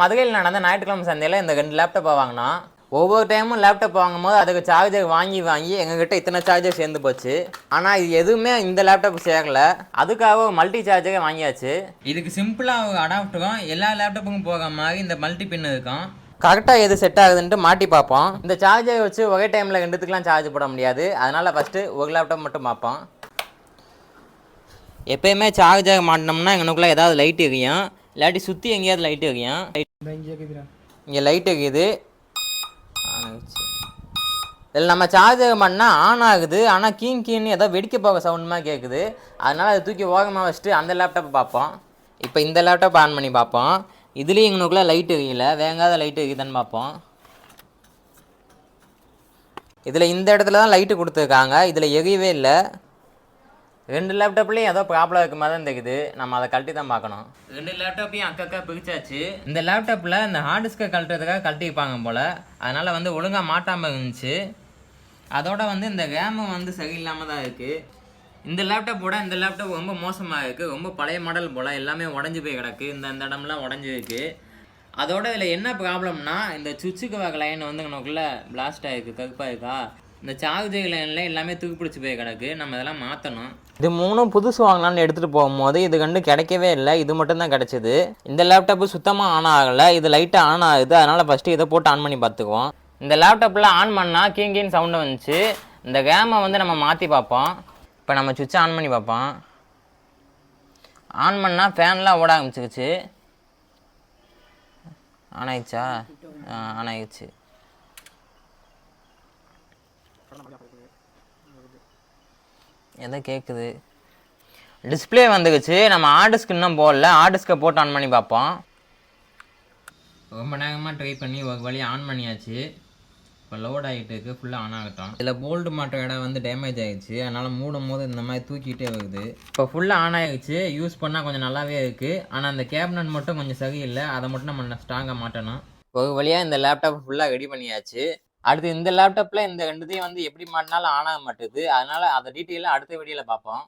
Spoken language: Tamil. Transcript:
மதுரையில் நடந்த ஞாயிற்றுக்கிழமை சந்தையில் இந்த ரெண்டு லேப்டாப்பை வாங்கினோம் ஒவ்வொரு டைமும் லேப்டாப் வாங்கும்போது அதுக்கு சார்ஜர் வாங்கி வாங்கி எங்ககிட்ட இத்தனை சார்ஜர் சேர்ந்து போச்சு. ஆனால் இது எதுவுமே இந்த லேப்டாப் சேரல அதுக்காக ஒரு மல்டி சார்ஜரே வாங்கியாச்சு. இதுக்கு சிம்பிளாக ஒரு அடாப்டரும் எல்லா லேப்டாப்புக்கும் போகிற மாதிரி இந்த மல்டி பின் இருக்கும். கரெக்டாக எது செட் ஆகுதுன்ட்டு மாட்டி பார்ப்போம். இந்த சார்ஜரை வச்சு ஒரே டைமில் ரெண்டுத்துக்குலாம் சார்ஜ் போட முடியாது. அதனால் ஃபஸ்ட்டு ஒரு லேப்டாப் மட்டும் பார்ப்போம். எப்பயுமே சார்ஜர் மாட்டினோம்னா எங்களுக்குள்ள ஏதாவது லைட் எரியும். இல்லாட்டி சுற்றி எங்கேயாவது லைட் எரியும்? இங்கே லைட் ஆகிடுச்சு இதில் நம்ம சார்ஜர் பண்ணால் ஆன் ஆகுது. ஆனால் கீங் கீன்னு ஏதோ வெடிக்க போக சவுண்ட் மாதிரி கேட்குது அதனால் அதை தூக்கி ஓரமாக வச்சுட்டு அந்த லேப்டாப்பை பார்ப்போம். இப்போ இந்த லேப்டாப் ஆன் பண்ணி பார்ப்போம். இதுலேயும் எங்களுக்குள்ள லைட் எரியல. வேங்காத லைட் எரியுதுன்னு பார்ப்போம். இதில் இந்த இடத்துல தான் லைட்டு கொடுத்துருக்காங்க. இதில் எரியவே இல்லை. ரெண்டு லேப்டாப்லேயும் ஏதோ ப்ராப்ளம் இருக்க மாதிரி தான் தெரியுது. நம்ம அதை கழட்டி தான் பார்க்கணும். ரெண்டு லேப்டாப்பையும் அக்கக்கா பிரிச்சாச்சு. இந்த லேப்டாப்பில் இந்த ஹார்ட் டிஸ்கை கழட்டுறதுக்காக கழட்டிப்பாங்க போல். அதனால் வந்து ஒழுங்காக மாட்டாமல் இருந்துச்சு. அதோட வந்து இந்த ரேமும் வந்து சரியில்லாமல் தான் இருக்குது இந்த லேப்டாப்போட இந்த லேப்டாப் ரொம்ப மோசமாக இருக்குது ரொம்ப பழைய மாடல் போல். எல்லாமே உடஞ்சி போய் கிடக்கு. இந்த இந்த இடம்லாம் உடஞ்சிருக்கு அதோட இதில் என்ன ப்ராப்ளம்னா இந்த சுவிட்சுக்கு வகை லைன் வந்து நமக்குள்ள பிளாஸ்ட் ஆகிருக்கு கருப்பாக இருக்கா இந்த சார்ஜர் லைனில் எல்லாமே தூக்கி பிடிச்சி போய் கிடக்கு. நம்ம இதெல்லாம் மாற்றணும் இது மூணும் புதுசு வாங்கலாம்னு எடுத்துகிட்டு போகும்போது இது கண்டு கிடைக்கவே இல்லை. இது மட்டும் தான் கிடச்சிது. இந்த லேப்டாப்பு சுத்தமாக ஆன் ஆகலை. இது லைட்டாக ஆன் ஆகுது. அதனால் ஃபஸ்ட்டு இதை போட்டு ஆன் பண்ணி பார்த்துக்குவோம். இந்த லேப்டாப்பில் ஆன் பண்ணால் கீங் கீன் சவுண்டு வந்துச்சு. இந்த கேமை வந்து நம்ம மாற்றி பார்ப்போம். இப்போ நம்ம சுவிட்சை ஆன் பண்ணி பார்ப்போம். ஆன் பண்ணால் ஃபேன்லாம் ஓட ஆரம்பிச்சிக்கிச்சு ஆன் ஆயிடுச்சா? ஆ, ஆன் ஆயிடுச்சு. எதை கேட்குது டிஸ்ப்ளே வந்துக்குச்சு. நம்ம ஆர்டிஸ்க்கு இன்னும் போடல. ஆர்டிஸ்க்கை போட்டு ஆன் பண்ணி பார்ப்போம். ரொம்ப நேரமாக ட்ரை பண்ணி ஒரு வழி ஆன் பண்ணியாச்சு. இப்போ லோட் ஆகிட்டு இருக்கு. ஃபுல்லாக ஆன் ஆகட்டும். இதில் போல்டு மாட்டுற இடம் வந்து டேமேஜ் ஆகிடுச்சு அதனால் மூடும் போது இந்த மாதிரி தூக்கிட்டே வருது. இப்போ ஃபுல்லாக ஆன் ஆகிடுச்சு யூஸ் பண்ணால் கொஞ்சம் நல்லாவே இருக்குது ஆனால் அந்த கேபினட் மட்டும் கொஞ்சம் சரியில்லை. அதை மட்டும் நம்ம ஸ்ட்ராங்காக மாட்டணும். ஒரு வழியாக இந்த லேப்டாப் ஃபுல்லாக ரெடி பண்ணியாச்சு. அடுத்து இந்த லேப்டாப்பில் இந்த ரெண்டுத்தையும் வந்து எப்படி மாட்டினாலும் ஆன் ஆக மாட்டுது. அதனால் அதை டீட்டெயிலாக அடுத்த வீடியோவில் பார்ப்போம்.